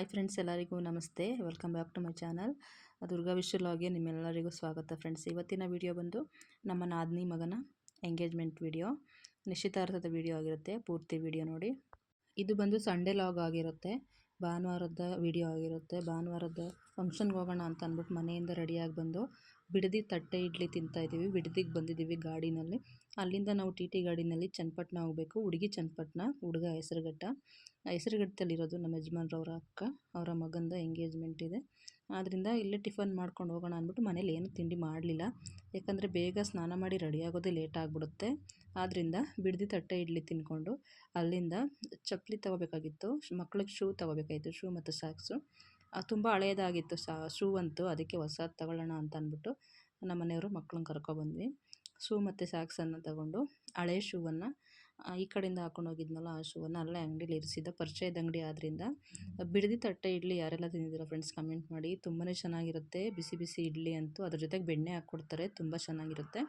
Hi friends ಎಲ್ಲರಿಗೂ ನಮಸ್ತೆ. Welcome back to my channel Durga ವಿಶ್ವಲಾಗೆ ನಿಮ್ಮೆಲ್ಲರಿಗೂ ಸ್ವಾಗತ ಫ್ರೆಂಡ್ಸ್ ಇವತ್ತಿನ ವಿಡಿಯೋ ಬಂದು ನಮ್ಮ ನಾದಿನಿ ಮಗನ ಎಂಗೇಜ್ಮೆಂಟ್ ವಿಡಿಯೋ ನಿಶ್ಚಿತಾರ್ಥದ ವಿಡಿಯೋ ಆಗಿರುತ್ತೆ. ಪೂರ್ತಿ ವಿಡಿಯೋ ನೋಡಿ. ಇದು ಬಂದು ಸಂಡೇ ಲಾಗ್ ಆಗಿರುತ್ತೆ. ಭಾನುವಾರದ ವಿಡಿಯೋ ಆಗಿರುತ್ತೆ. ಭಾನುವಾರದ ಫಂಕ್ಷನ್ಗೆ ಹೋಗೋಣ ಅಂತ ಅಂದ್ಬಿಟ್ಟು ಮನೆಯಿಂದ ರೆಡಿಯಾಗಿ ಬಂದು ಬಿಡದಿ ತಟ್ಟೆ ಇಡ್ಲಿ ತಿಂತಾ ಇದ್ದೀವಿ. ಬಿಡದಿಗೆ ಬಂದಿದ್ದೀವಿ ಗಾಡಿನಲ್ಲಿ. ಅಲ್ಲಿಂದ ನಾವು ಟಿ ಟಿ ಗಾಡಿನಲ್ಲಿ ಚನ್ನಪಟ್ಟಣ ಹೋಗಬೇಕು. ಹುಡುಗಿ ಚನ್ನಪಟ್ಟಣ ಹುಡುಗ ಹೆಸರುಘಟ್ಟ. ಹೆಸರುಘಟ್ಟದಲ್ಲಿರೋದು ನಮ್ಮ ಯಜಮಾನ್ರವ್ರ ಅಕ್ಕ, ಅವರ ಮಗಂದ ಎಂಗೇಜ್ಮೆಂಟ್ ಇದೆ. ಆದ್ದರಿಂದ ಇಲ್ಲೇ ಟಿಫನ್ ಮಾಡ್ಕೊಂಡು ಹೋಗೋಣ ಅಂದ್ಬಿಟ್ಟು ಮನೇಲಿ ಏನು ತಿಂಡಿ ಮಾಡಲಿಲ್ಲ. ಯಾಕಂದರೆ ಬೇಗ ಸ್ನಾನ ಮಾಡಿ ರೆಡಿ ಆಗೋದೇ ಲೇಟ್ ಆಗಿಬಿಡುತ್ತೆ. ಆದ್ದರಿಂದ ಬಿಡದಿ ತಟ್ಟೆ ಇಡ್ಲಿ ತಿಂದ್ಕೊಂಡು ಅಲ್ಲಿಂದ ಚಪ್ಪಲಿ ತೊಗೋಬೇಕಾಗಿತ್ತು. ಮಕ್ಳಿಗೆ ಶೂ ತೊಗೋಬೇಕಾಗಿತ್ತು. ಶೂ ಮತ್ತು ಸಾಕ್ಸು ತುಂಬ ಹಳೆಯದಾಗಿತ್ತು ಸಾ, ಶೂ ಅಂತೂ. ಅದಕ್ಕೆ ಹೊಸದು ತಗೊಳ್ಳೋಣ ಅಂತ ಅಂದ್ಬಿಟ್ಟು ನಮ್ಮ ಮನೆಯವರು ಮಕ್ಳನ್ನ ಕರ್ಕೊಬಂದ್ವಿ ಶೂ ಮತ್ತು ಸಾಕ್ಸನ್ನು ತಗೊಂಡು ಹಳೆ ಶೂವನ್ನು ಈ ಕಡೆಯಿಂದ ಹಾಕೊಂಡು ಹೋಗಿದ್ನಲ್ಲ ಆ ಶೂವನ್ನು ಅಲ್ಲೇ ಅಂಗಡಿಲಿ ಇರಿಸಿದ್ದ ಪರಿಚಯದ ಅಂಗಡಿ ಆದ್ದರಿಂದ ಬಿಡದಿ ತಟ್ಟೆ ಇಡ್ಲಿ ಯಾರೆಲ್ಲ ತಿಂದಿದ್ದೀರ ಫ್ರೆಂಡ್ಸ್ ಕಮೆಂಟ್ ಮಾಡಿ. ತುಂಬಾ ಚೆನ್ನಾಗಿರುತ್ತೆ. ಬಿಸಿ ಬಿಸಿ ಇಡ್ಲಿ ಅಂತೂ ಅದ್ರ ಜೊತೆಗೆ ಬೆಣ್ಣೆ ಹಾಕ್ಕೊಡ್ತಾರೆ. ತುಂಬ ಚೆನ್ನಾಗಿರುತ್ತೆ.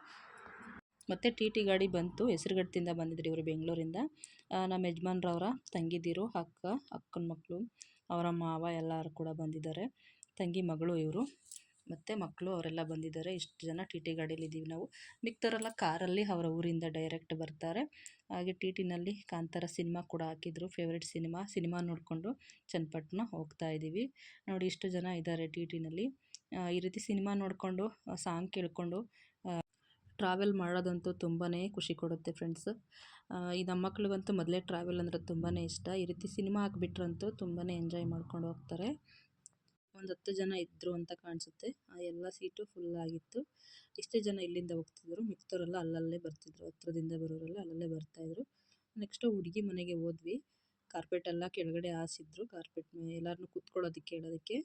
ಮತ್ತು ಟಿ ಟಿ ಗಾಡಿ ಬಂತು. ಹೆಸರುಗಟ್ಟದಿಂದ ಬಂದಿದ್ರು ಇವರು ಬೆಂಗಳೂರಿಂದ. ನಮ್ಮ ಯಜಮಾನ್ರವರ ತಂಗಿದಿರು, ಅಕ್ಕ, ಅಕ್ಕನ ಮಕ್ಕಳು ಅವರ ಮಾವ ಎಲ್ಲರೂ ಕೂಡ ಬಂದಿದ್ದಾರೆ. ತಂಗಿ, ಮಗಳು, ಇವರು ಮತ್ತು ಮಕ್ಕಳು ಅವರೆಲ್ಲ ಬಂದಿದ್ದಾರೆ. ಇಷ್ಟು ಜನ ಟಿ ಟಿ ಗಾಡೀಲಿದ್ದೀವಿ ನಾವು. ಮಿಕ್ತವರೆಲ್ಲ ಕಾರಲ್ಲಿ ಅವರ ಊರಿಂದ ಡೈರೆಕ್ಟ್ ಬರ್ತಾರೆ. ಹಾಗೆ ಟಿ ಟಿನಲ್ಲಿ ಕಾಂತಾರ ಸಿನಿಮಾ ಕೂಡ ಹಾಕಿದ್ರು. ಫೇವ್ರೆಟ್ ಸಿನಿಮಾ ಸಿನಿಮಾ ನೋಡಿಕೊಂಡು ಚನ್ನಪಟ್ಟಣ ಹೋಗ್ತಾ ಇದ್ದೀವಿ ನೋಡಿ ಇಷ್ಟು ಜನ ಇದ್ದಾರೆ ಟಿ ಟಿನಲ್ಲಿ ಈ ರೀತಿ ಸಿನಿಮಾ ನೋಡಿಕೊಂಡು ಸಾಂಗ್ ಕೇಳಿಕೊಂಡು ಟ್ರಾವೆಲ್ ಮಾಡೋದಂತೂ ತುಂಬಾ ಖುಷಿ ಕೊಡುತ್ತೆ ಫ್ರೆಂಡ್ಸ್ ಈ ನಮ್ಮ ಮಕ್ಳಿಗಂತೂ ಮೊದಲೇ ಟ್ರಾವೆಲ್ ಅಂದರೆ ತುಂಬಾ ಇಷ್ಟ. ಈ ರೀತಿ ಸಿನಿಮಾ ಹಾಕ್ಬಿಟ್ರಂತೂ ತುಂಬಾ ಎಂಜಾಯ್ ಮಾಡ್ಕೊಂಡು ಹೋಗ್ತಾರೆ. ಒಂದು ಹತ್ತು ಜನ ಇದ್ದರು ಅಂತ ಕಾಣಿಸುತ್ತೆ. ಆ ಎಲ್ಲ ಸೀಟು ಫುಲ್ ಆಗಿತ್ತು. ಇಷ್ಟೇ ಜನ ಇಲ್ಲಿಂದ ಹೋಗ್ತಿದ್ರು. ಮಿಕ್ತವರೆಲ್ಲ ಅಲ್ಲಲ್ಲೇ ಬರ್ತಿದ್ರು. ಹತ್ರದಿಂದ ಬರೋರೆಲ್ಲ ಅಲ್ಲಲ್ಲೇ ಬರ್ತಾಯಿದ್ರು ನೆಕ್ಸ್ಟು ಹುಡುಗಿ ಮನೆಗೆ ಹೋದ್ವಿ. ಕಾರ್ಪೆಟ್ ಎಲ್ಲ ಕೆಳಗಡೆ ಹಾಸಿದ್ರು. ಕಾರ್ಪೆಟ್ ಎಲ್ಲರನ್ನೂ ಕೂತ್ಕೊಳ್ಳೋದಕ್ಕೆ, ಹೇಳೋದಕ್ಕೆ.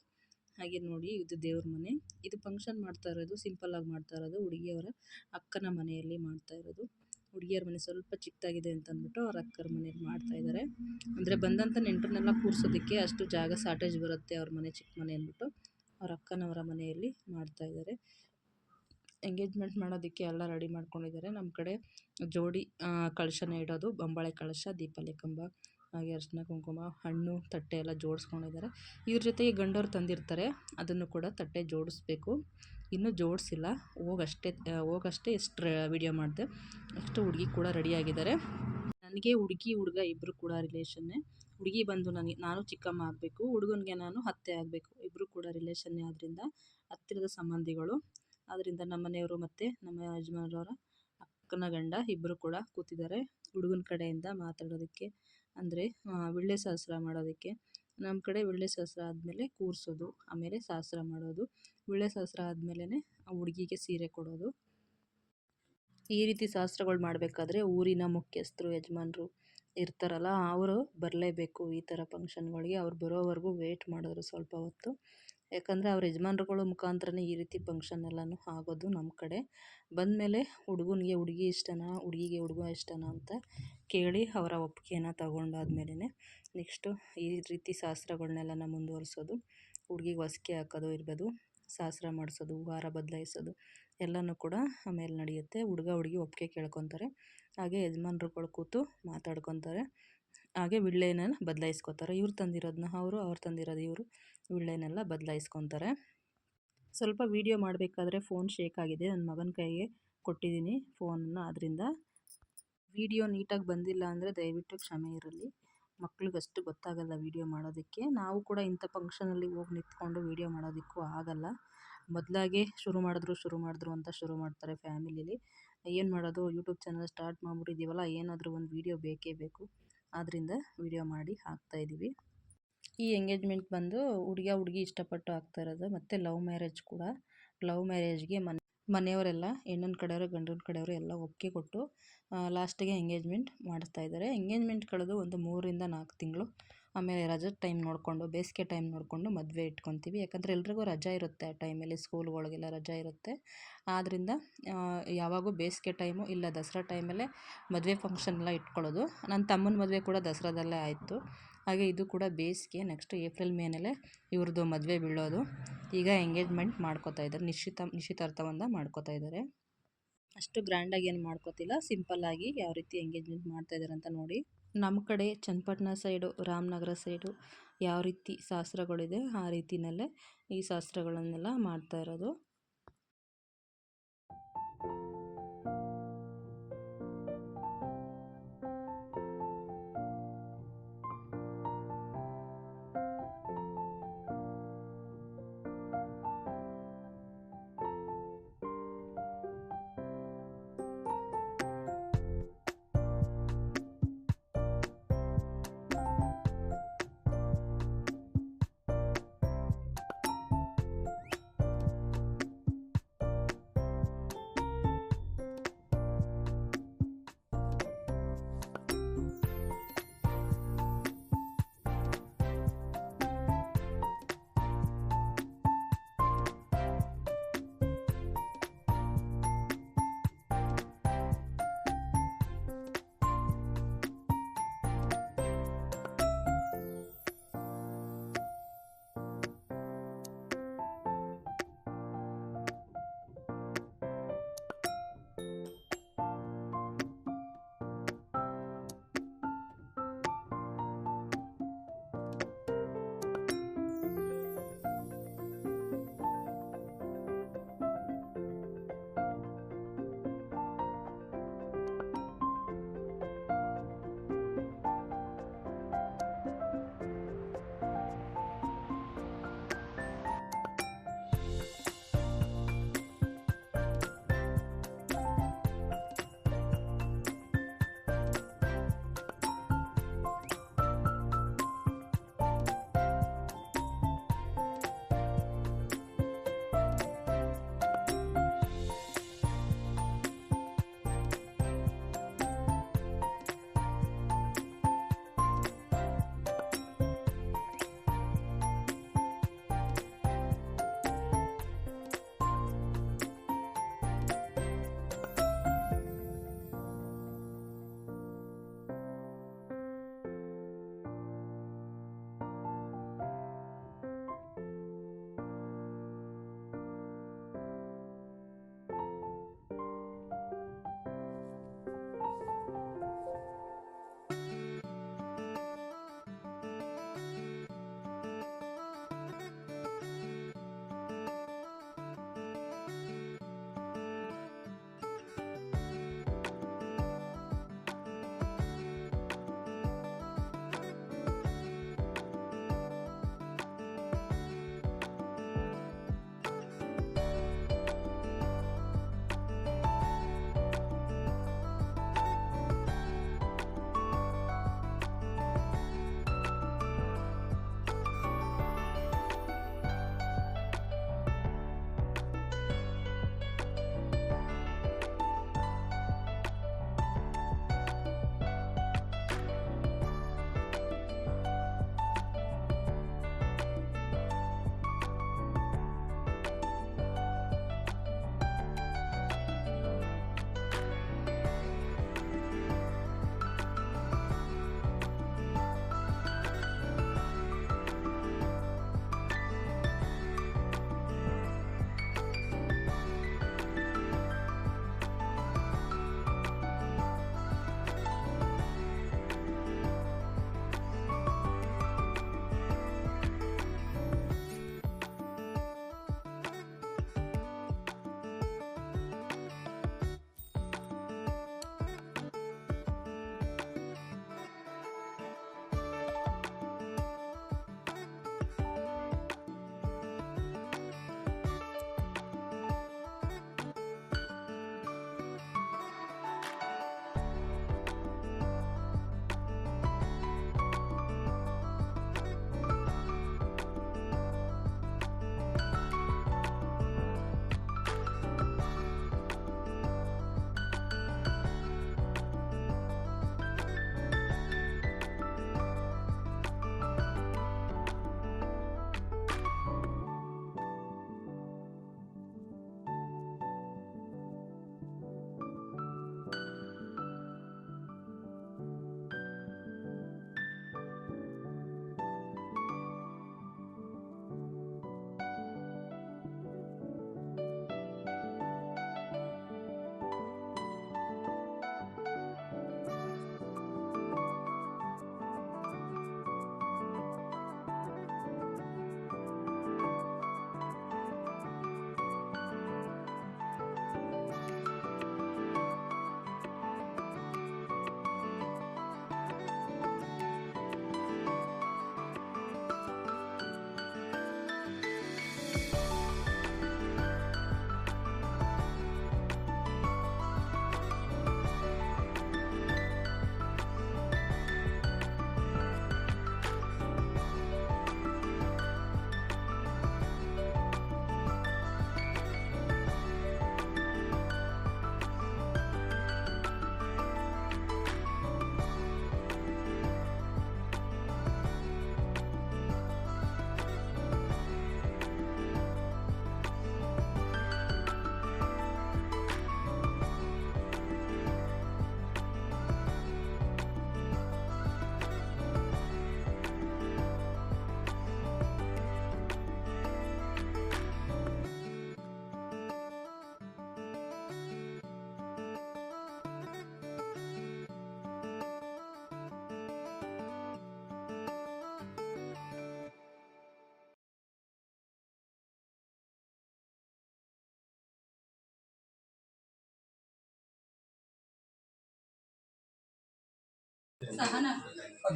ಹಾಗೆ ನೋಡಿ ಇದು ದೇವ್ರ ಮನೆ. ಇದು ಫಂಕ್ಷನ್ ಮಾಡ್ತಾ ಇರೋದು ಸಿಂಪಲ್ ಆಗಿ ಮಾಡ್ತಾ ಇರೋದು ಹುಡುಗಿಯವರ ಅಕ್ಕನ ಮನೆಯಲ್ಲಿ ಮಾಡ್ತಾ ಇರೋದು. ಹುಡುಗಿಯರ ಮನೆ ಸ್ವಲ್ಪ ಚಿಕ್ಕದಾಗಿದೆ ಅಂತ ಅಂದ್ಬಿಟ್ಟು ಅವ್ರ ಅಕ್ಕರ ಮನೆಯಲ್ಲಿ ಮಾಡ್ತಾ ಇದ್ದಾರೆ. ಅಂದರೆ ಬಂದಂಥ ನೆಂಟರನ್ನೆಲ್ಲ ಕೂರಿಸೋದಕ್ಕೆ ಅಷ್ಟು ಜಾಗ ಶಾರ್ಟೇಜ್ ಬರುತ್ತೆ ಅವ್ರ ಮನೆ, ಚಿಕ್ಕ ಮನೆ ಅಂದ್ಬಿಟ್ಟು ಅವ್ರ ಅಕ್ಕನವರ ಮನೆಯಲ್ಲಿ ಮಾಡ್ತಾ ಇದ್ದಾರೆ. ಎಂಗೇಜ್ಮೆಂಟ್ ಮಾಡೋದಕ್ಕೆ ಎಲ್ಲ ರೆಡಿ ಮಾಡ್ಕೊಂಡಿದ್ದಾರೆ. ನಮ್ಮ ಕಡೆ ಜೋಡಿ ಕಳಶನ ಇಡೋದು, ಬಂಬಾಳೆ ಕಳಶ ದೀಪಾವಳಿ ಕಂಬ. ಹಾಗೆ ಅರಿಶಿನ ಕುಂಕುಮ, ಹಣ್ಣು, ತಟ್ಟೆ ಎಲ್ಲ ಜೋಡಿಸ್ಕೊಂಡಿದ್ದಾರೆ. ಇವ್ರ ಜೊತೆಗೆ ಗಂಡವ್ರು ತಂದಿರ್ತಾರೆ. ಅದನ್ನು ಕೂಡ ತಟ್ಟೆ ಜೋಡಿಸ್ಬೇಕು. ಇನ್ನೂ ಜೋಡಿಸಿಲ್ಲ. ಹೋಗಷ್ಟೇ ಹೋಗಷ್ಟೇ ಎಷ್ಟು ವಿಡಿಯೋ ಮಾಡಿದೆ. ಅಷ್ಟು ಹುಡುಗಿ ಕೂಡ ರೆಡಿಯಾಗಿದ್ದಾರೆ ನನಗೆ ಹುಡುಗಿ, ಹುಡುಗ ಇಬ್ಬರು ಕೂಡ ರಿಲೇಷನ್ನೇ ಹುಡುಗಿ ಬಂದು ನನಗೆ, ನಾನು ಚಿಕ್ಕಮ್ಮ ಆಗಬೇಕು. ಹುಡುಗನಿಗೆ ನಾನು ಅತ್ತೆ ಆಗಬೇಕು. ಇಬ್ಬರು ಕೂಡ ರಿಲೇಷನ್ನೇ ಆದ್ದರಿಂದ ಹತ್ತಿರದ ಸಂಬಂಧಿಗಳು. ಆದ್ದರಿಂದ ನಮ್ಮ ಮನೆಯವರು ಮತ್ತು ನಮ್ಮ ಯಜಮಾನರವರ ಅಕ್ಕನ ಗಂಡ ಇಬ್ಬರು ಕೂಡ ಕೂತಿದ್ದಾರೆ. ಹುಡುಗನ ಕಡೆಯಿಂದ ಮಾತಾಡೋದಕ್ಕೆ ಅಂದರೆ ವೀಳ್ಯ ಸಹಸ್ರ ಮಾಡೋದಕ್ಕೆ. ನಮ್ಮ ಕಡೆ ವಿಳ್ಳೆ ಸಹಸ್ರ ಆದಮೇಲೆ ಕೂರಿಸೋದು, ಆಮೇಲೆ ಸಹಸ್ರ ಮಾಡೋದು. ವಿಳ್ಳೆ ಸಹಸ್ರ ಆದಮೇಲೆ ಹುಡುಗಿಗೆ ಸೀರೆ ಕೊಡೋದು. ಈ ರೀತಿ ಶಾಸ್ತ್ರಗಳು ಮಾಡಬೇಕಾದ್ರೆ ಊರಿನ ಮುಖ್ಯಸ್ಥರು, ಯಜಮಾನರು ಇರ್ತಾರಲ್ಲ, ಅವರು ಬರಲೇಬೇಕು ಈ ಥರ ಫಂಕ್ಷನ್ಗಳಿಗೆ ಅವ್ರು ಬರೋವರೆಗೂ ವೇಟ್ ಮಾಡಿದ್ರು ಸ್ವಲ್ಪ ಹೊತ್ತು. ಯಾಕಂದರೆ ಅವ್ರ ಯಜಮಾನ್ರುಗಳ ಮುಖಾಂತರನೇ ಈ ರೀತಿ ಫಂಕ್ಷನ್ ಎಲ್ಲನೂ ಆಗೋದು ನಮ್ಮ ಕಡೆ. ಬಂದಮೇಲೆ ಹುಡುಗನಿಗೆ ಹುಡುಗಿ ಇಷ್ಟನಾ, ಹುಡುಗಿಗೆ ಹುಡುಗ ಇಷ್ಟನಾ ಅಂತ ಕೇಳಿ ಅವರ ಒಪ್ಪಿಗೆನ ತಗೊಂಡಾದ್ಮೇಲೆ ನೆಕ್ಸ್ಟು ಈ ರೀತಿ ಶಾಸ್ತ್ರಗಳ್ನೆಲ್ಲನ ಮುಂದುವರಿಸೋದು, ಹುಡುಗಿಗೆ ಹೊಸ್ಕೆ ಹಾಕೋದು ಇರ್ಬೋದು, ಶಾಸ್ತ್ರ ಮಾಡಿಸೋದು ವಾರ ಬದಲಾಯಿಸೋದು ಎಲ್ಲನೂ ಕೂಡ ಆಮೇಲೆ ನಡೆಯುತ್ತೆ. ಹುಡುಗ ಹುಡುಗಿ ಒಪ್ಪಿಗೆ ಕೇಳ್ಕೊತಾರೆ. ಹಾಗೆ ಯಜಮಾನ್ರುಗಳು ಕೂತು ಮಾತಾಡ್ಕೊತಾರೆ. ಹಾಗೆ ವಿಳ್ಳೆನ ಬದಲಾಯಿಸ್ಕೋತಾರೆ. ಇವ್ರು ತಂದಿರೋದನ್ನ ಅವರು, ಅವ್ರು ತಂದಿರೋದು ಇವರು ವಿಳ್ಳೆನೆಲ್ಲ ಬದಲಾಯಿಸ್ಕೊತಾರೆ. ಸ್ವಲ್ಪ ವೀಡಿಯೋ ಮಾಡಬೇಕಾದ್ರೆ ಫೋನ್ ಶೇಕ್ ಆಗಿದೆ. ನನ್ನ ಮಗನ ಕೈಗೆ ಕೊಟ್ಟಿದ್ದೀನಿ ಫೋನನ್ನು. ಅದರಿಂದ ವಿಡಿಯೋ ನೀಟಾಗಿ ಬಂದಿಲ್ಲ ಅಂದರೆ ದಯವಿಟ್ಟು ಕ್ಷಮೆ ಇರಲಿ. ಮಕ್ಳಿಗಷ್ಟು ಗೊತ್ತಾಗಲ್ಲ ವೀಡಿಯೋ ಮಾಡೋದಕ್ಕೆ. ನಾವು ಕೂಡ ಇಂಥ ಫಂಕ್ಷನಲ್ಲಿ ಹೋಗಿ ನಿಂತ್ಕೊಂಡು ವೀಡಿಯೋ ಮಾಡೋದಕ್ಕೂ ಆಗಲ್ಲ. ಮೊದಲಾಗೆ ಶುರು ಮಾಡಿದ್ರು ಶುರು ಮಾಡಿದ್ರು ಅಂತ ಶುರು ಮಾಡ್ತಾರೆ ಫ್ಯಾಮಿಲಿಲಿ. ಏನು ಮಾಡೋದು? ಯೂಟ್ಯೂಬ್ ಚಾನಲ್ ಸ್ಟಾರ್ಟ್ ಮಾಡಿಬಿಟ್ಟಿದ್ದೀವಲ್ಲ, ಏನಾದರೂ ಒಂದು ವೀಡಿಯೋ ಬೇಕೇ ಬೇಕು. ಆದ್ದರಿಂದ ವೀಡಿಯೋ ಮಾಡಿ ಹಾಕ್ತಾ ಇದ್ದೀವಿ ಈ ಎಂಗೇಜ್ಮೆಂಟ್ ಬಂದು ಹುಡುಗ ಹುಡುಗಿ ಇಷ್ಟಪಟ್ಟು ಆಗ್ತಾ ಇರೋದು ಮತ್ತು ಲವ್ ಮ್ಯಾರೇಜ್ ಕೂಡ. ಲವ್ ಮ್ಯಾರೇಜ್ಗೆ ಮನೆ, ಮನೆಯವರೆಲ್ಲ, ಹೆಣ್ಣಿನ ಕಡೆಯವರು, ಗಂಡನ ಕಡೆಯವರು ಎಲ್ಲ ಒಪ್ಪಿಗೆ ಕೊಟ್ಟು ಲಾಸ್ಟಿಗೆ ಎಂಗೇಜ್ಮೆಂಟ್ ಮಾಡಿಸ್ತಾ ಇದ್ದಾರೆ. ಎಂಗೇಜ್ಮೆಂಟ್ ಕಳೆದು ಒಂದು ಮೂರರಿಂದ ನಾಲ್ಕು ತಿಂಗಳು. ಆಮೇಲೆ ರಜದ ಟೈಮ್ ನೋಡಿಕೊಂಡು, ಬೇಸಿಗೆ ಟೈಮ್ ನೋಡಿಕೊಂಡು ಮದುವೆ ಇಟ್ಕೊತೀವಿ. ಯಾಕಂದರೆ ಎಲ್ರಿಗೂ ರಜಾ ಇರುತ್ತೆ ಆ ಟೈಮಲ್ಲಿ, ಸ್ಕೂಲ್ಗಳಿಗೆಲ್ಲ ರಜೆ ಇರುತ್ತೆ. ಆದ್ದರಿಂದ ಯಾವಾಗೂ ಬೇಸಿಗೆ ಟೈಮು ಇಲ್ಲ, ದಸರಾ ಟೈಮಲ್ಲೇ ಮದುವೆ ಫಂಕ್ಷನ್ ಎಲ್ಲ ಇಟ್ಕೊಳ್ಳೋದು. ನನ್ನ ತಮ್ಮನ ಮದುವೆ ಕೂಡ ದಸರಾದಲ್ಲೇ ಆಯಿತು. ಹಾಗೆ ಇದು ಕೂಡ ಬೇಸಿಗೆ, ನೆಕ್ಸ್ಟ್ ಏಪ್ರಿಲ್ ಮೇನಲ್ಲೇ ಇವ್ರದ್ದು ಮದುವೆ ಬೀಳೋದು. ಈಗ ಎಂಗೇಜ್ಮೆಂಟ್ ಮಾಡ್ಕೋತಾ ಇದ್ದಾರೆ. ನಿಶ್ಚಿತ, ನಿಶ್ಚಿತಾರ್ಥವನ್ನು ಮಾಡ್ಕೋತಾ ಇದ್ದಾರೆ. ಅಷ್ಟು ಗ್ರ್ಯಾಂಡಾಗಿ ಏನು ಮಾಡ್ಕೋತಿಲ್ಲ. ಸಿಂಪಲ್ಲಾಗಿ ಯಾವ ರೀತಿ ಎಂಗೇಜ್ಮೆಂಟ್ ಮಾಡ್ತಾಯಿದ್ದಾರೆ ಅಂತ ನೋಡಿ. ನಮ್ಮ ಕಡೆ ಚನ್ನಪಟ್ಟಣ ಸೈಡು, ರಾಮನಗರ ಸೈಡು ಯಾವ ರೀತಿ ಶಾಸ್ತ್ರಗಳಿದೆ, ಆ ರೀತಿಯಲ್ಲೇ ಈ ಶಾಸ್ತ್ರಗಳನ್ನೆಲ್ಲ ಮಾಡ್ತಾ ಇರೋದು.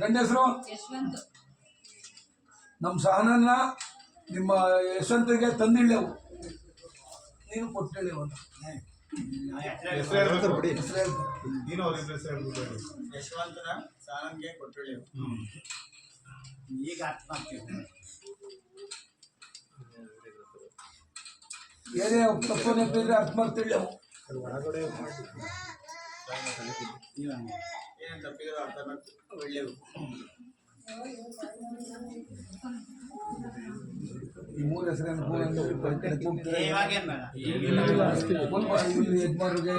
ಗಂಡ ಹೆಸರು? ನಮ್ಮ ಸಹನನ್ನ ನಿಮ್ಮ ಯಶವಂತರಿಗೆ ತಂದಿಳ್ಳೆವು. ನೀನು ಕೊಟ್ಟಿಳೆವು ಅಂತ. ನೀನು ಅವ್ರ ಹೆಸರು ಹೇಳ್ಬಿಟ್ಟು ಯಶವಂತನ ಸಾನಂಗೆ ಕೊಟ್ಟಿಳ್ಳೆವು. ಈಗ ಮಾಡ್ತೀವಿ ಏನೇ ತಪ್ಪು ನೆನಪಿದ್ರೆ ಅರ್ಥ ಮಾಡ್ತಿಳ್ಳೆವು. ಏನೇನು ತಪ್ಪಿದ್ರು ಅರ್ಥ ಮಾಡ್ತೀವಿ ಒಳ್ಳೆವು ಈ ಮೂರು ಹೆಸರೇನು ಇವಾಗೇನ್ ಬೇಡ. ಯಜಮಾನ್ರಿಗೆ ಇದೆಲ್ಲ ಸೋದರರಿಗೆ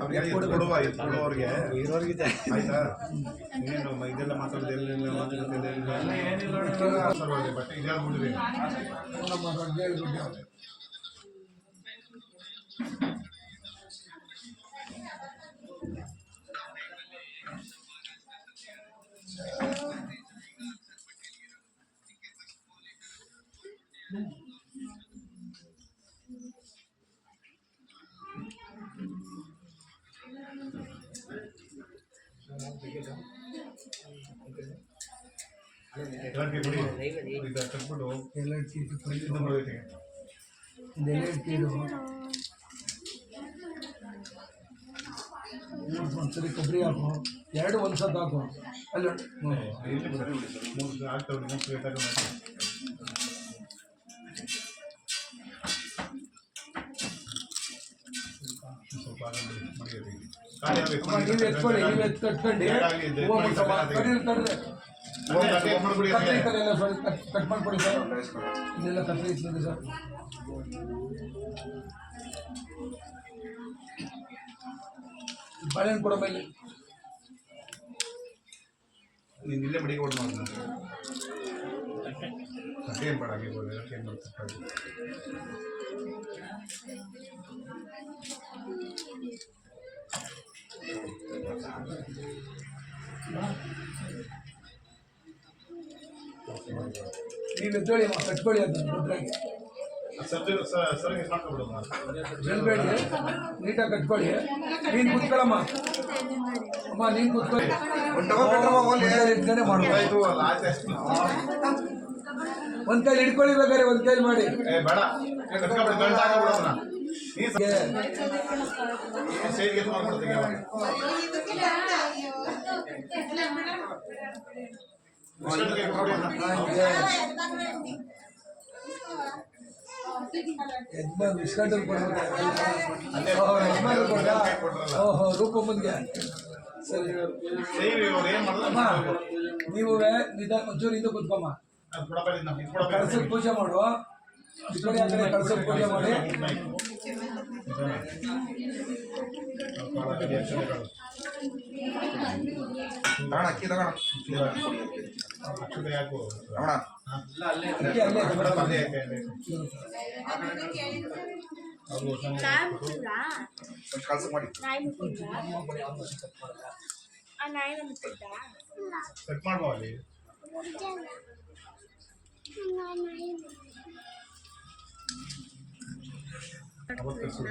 ಅವ್ರಿಗೆ ಎತ್ತು ಕೊಡುವ ಎತ್ತು ಕೊಡುವವ್ರಿಗೆ. ಆಯ್ತಾ? ಒಂದ್ಸರಿ ಕೊಬ್ಬರಿ ಹಾಕು ಎರಡು ಒಂದ್ಸತ್ ಹಾಕು ಅಲ್ಲ ಹ್ಞೂ. ಇಲ್ಲಿ ಬಿಡಿ ಮೂರು ಆಗ್ತವೆ ಮೂರು ಬೇಕಾದ್ರೆ ಮಾಡಿ ಸ್ವಲ್ಪ ಅದನ್ನ ಮಡಿಯೋದು. ಖಾಲಿ ಆಗ್ಬೇಕು. ಅಮ್ಮ, ನೀವು ಎತ್ಕೊಳ್ಳಿ ನೀವು ಎತ್ ಕಟ್ ಮಾಡಿಕೊಡಿ ಸರ್ ಇದೆಲ್ಲ ಕತ್ರಿ ಇರ್ತದೆ ಸರ್ ಬಾಳೆಹಣ್ಣು ಕೊಡೋ ಮೇಲೆ ನೀನು ಇಲ್ಲೇ ಮಡಿಗೆ ಕೊಡು ಆಗಿರ್ಬೋದು ಅದಕ್ಕೆ ಏನು ಮಾಡ್ತಾರೆ ನೀವು ಎದ್ದೇಳಿ ಅಮ್ಮ ಕಟ್ಕೊಳ್ಳಿ ಅಂತ ಮಾಡ್ಕೊಬಿಡೋದು ಬೆಳ್ಬೇಡಿ ನೀಟಾಗಿ ಕಟ್ಕೊಳ್ಳಿ. ನೀನು ಕುತ್ಕೊಳ್ಳಮ್ಮ. ಅಮ್ಮ ನೀನು ಕುತ್ಕೊಳ್ಳಿ. ಇಟ್ಕೊಂಡೆ ಮಾಡ್ಬೋದು ಒಂದ್ ಕೈಲಿ ಹಿಡ್ಕೊಳ್ಳಿ ಬೇಕಾದ್ರೆ ಒಂದು ಕೈಲಿ ಮಾಡಿ. ಏ ಬೇಡ. ಮಾಡ್ಬಿಡ್ತೀನಿ ಯಜಮಾನ್ ಇಸ್ಕೊಂಡ್ರು ಕೊಡ್ಬೇಕು ಓಹೋ, ರೂಪಮ್ಮನ್ಗೆ ಸರಿ ನೀವು ನಿಧಾನ ಒಂಚೂರು ಹಿಂದೆ ಕುತ್ಕೊಮ್ಮ ಕಳಸಕ್ಕೆ ಪೂಜೆ ಮಾಡುವ ಕಳಸಕ್ಕೆ ಪೂಜೆ ಮಾಡಿ. ಅಕ್ಕಿ ಅಲ್ಲೇ ಕೊಡಪ್ಪ, ಮಾಡಿ. ಕಟ್ ಮಾಡುವ ಅಲ್ಲಿ. ಅವತ್ತು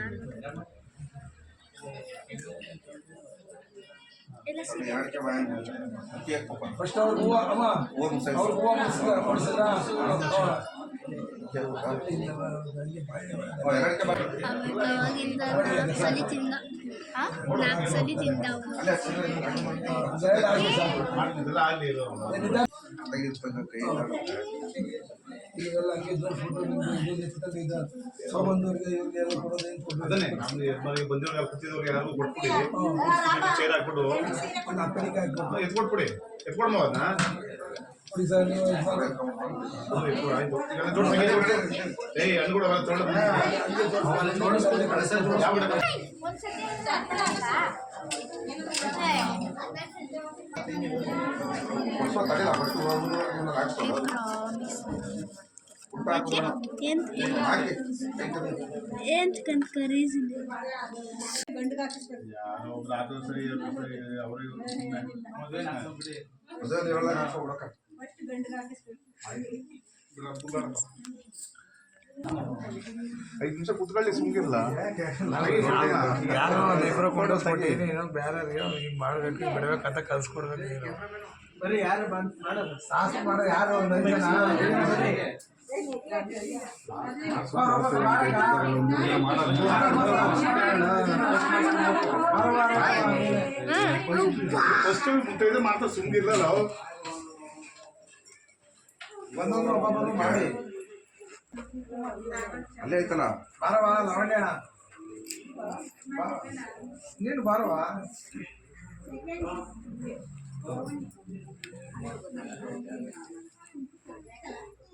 ಫಸ್ಟ್ ಅವ್ರಿಗೆ ಹೂವ ಅಮ್ಮ ಅವ್ರಿಗೆ ಹೂವ ಮುಡ್ಸಿದ್ರ ಮುಡ್ಸಿದ್ರ ಅವಾಗಿಂದ ನಾಲ್ಕು ಸಲ ತಿಂದ? ನಾಲ್ಕು ಸಲ ತಿಂದವು ಎರಡು ಇವೆಲ್ಲ ಹಂಗಿದ್ರೆ ಫೋಟೋ ನಿಮ್ದು ಇದು ಎತ್ಕೊಂಡು ಇದು ಸಾಬಂದವ್ರಿಗೆ ಇವ್ರಿಗೆ ಎಲ್ಲ ಕೊಡೋದೇನು ಕೊಡೋದು ಅದನ್ನೇ ನಮ್ದು ಮನೆಗೆ ಬಂದಿರೋರು ಕೂತಿರೋರಿಗೆ ಯಾರಿಗೂ ಕೊಟ್ಬಿಡಿ. ಚೇರ್ ಹಾಕ್ಬಿಟ್ಟು ಒಂದು ಅಕ್ಕಡಿಗೆ ಹಾಕ್ಬೇಕು ಎತ್ಕೊಟ್ಬಿಡಿ ಎತ್ಕೊಡ್ಮ ಅದನ್ನ ನೋಡಿ ಸರ್ ನೀವು. ಏಯ್ ಹಣ್ಣು ಕೂಡ ಬಿಡ, ಐದು ನಿಮಿಷ ಕುತ್ಕೊಳ್ಳಿ ಸುಮ್ಗಿರ್ಲ ಯಾರೋ ಇಬ್ಬರು ಫೋಟೋ ಕೊಟ್ಟಿದ್ದೀನಿ ಏನೋ ಬೇರೆ ಈಗ ಮಾಡಬೇಕು ಅಂತ ಕಲ್ಸ್ಕೊಡ್ಬೇಕು ಬರೀ ಯಾರು ಬಂದ್ ಮಾಡೋದು ಸಾಹಸ ಮಾಡೋ ಯಾರು ಒಂದು ಜನ. ಫಸ್ಟ್ ಮುತ್ತೈದು ಮಾತ್ರ ಸುಮ್ಗಿರ್ಲಲ್ಲ ಒಂದೊಂದು ಒಬ್ಬೊಬ್ಬರು ಮಾಡಿ ಅಲ್ಲೇ ಐತಲ್ಲ ಬಾರವಾ ಲವಣ್ಯ ಬಾ. ನೀನು ಬಾರವಾ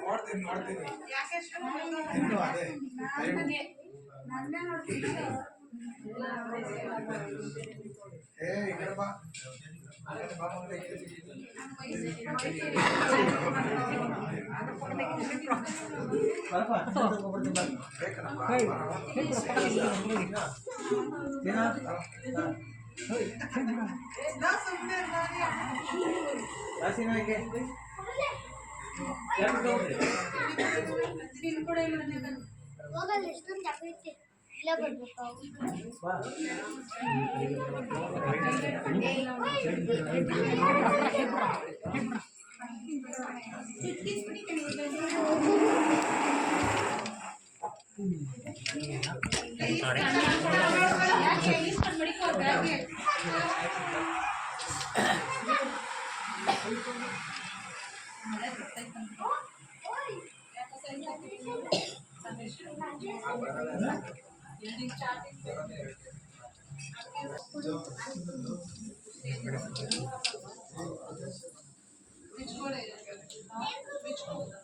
ನೋಡ್ತೀನಿ ಇನ್ನು ಅದೇ ಏ ಈ ಕಡೆ ಬಾ ಆ ಕಡೆ ಬಾ ಮುಂದೆ. ಹೋಗಲ್ಲ ಎಷ್ಟೊಂದು ಜಾಗೃತಿ ಇಲ್ಲ Which one? Which one?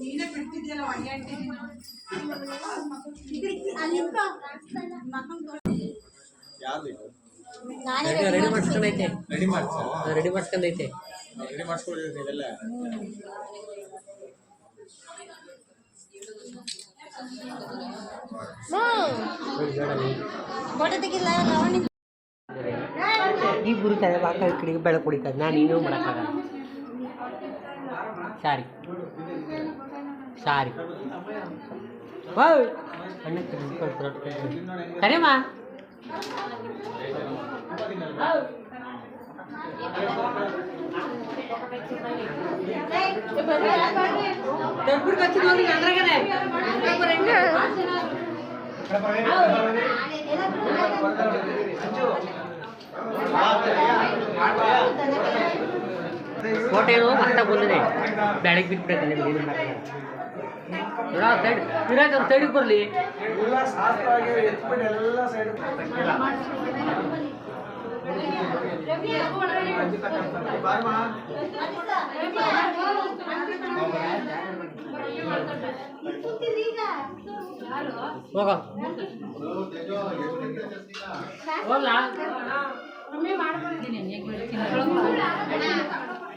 ಕುತ್ಕ. ಬಿಡ್ತಿದ್ಯಲ್ಲ ನಾನೇ ರೆಡಿ ಮಾಡ್ಸ್ಕೊಂಡೈತೆ. ರೆಡಿ ಮಾಡ್ಸ? ರೆಡಿ ಮಾಡ್ಸ್ಕೊಂಡೈತೆ. ರೆಡಿ ಇಬ್ಬರು ಕಡೆಗೆ ಬೆಳಕು ನಾನು ಇನ್ನೂ ಮಾಡೋಕ್ಕಾಗಲ್ಲ. ಸಾರಿ. ಸಾರಿ ಓ ಅಣ್ಣ ಕರೆಮ್ಮ ತೆಗ್ಬಿಟ್ಟು ಕಚ್ಚಿ ನೋಡಿ ಅದ್ರಾಗನೆ ಫೋಟೋ ಏನೋ ಮಸ್ತಾಗಿ ಬಂದಿದೆ ಬೆಳಗ್ಗೆ ಬಿಟ್ಬಿಟ್ಟೈತೆ ನಿಮ್ಗೆ ಏನು ನೋಡ ಸೈಡ್ ವಿರಾಜ್ ಒಂದು ಸೈಡಿಗೆ ಬರಲಿ. ಎಲ್ಲ ಶಾಸ್ತ್ರವಾಗಿ ಎತ್ಬಿಟ್ಟು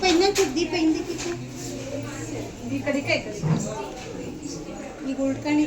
పెందకి దీ పెందకి ఇది కడికాయ ఇది గుడ్కణి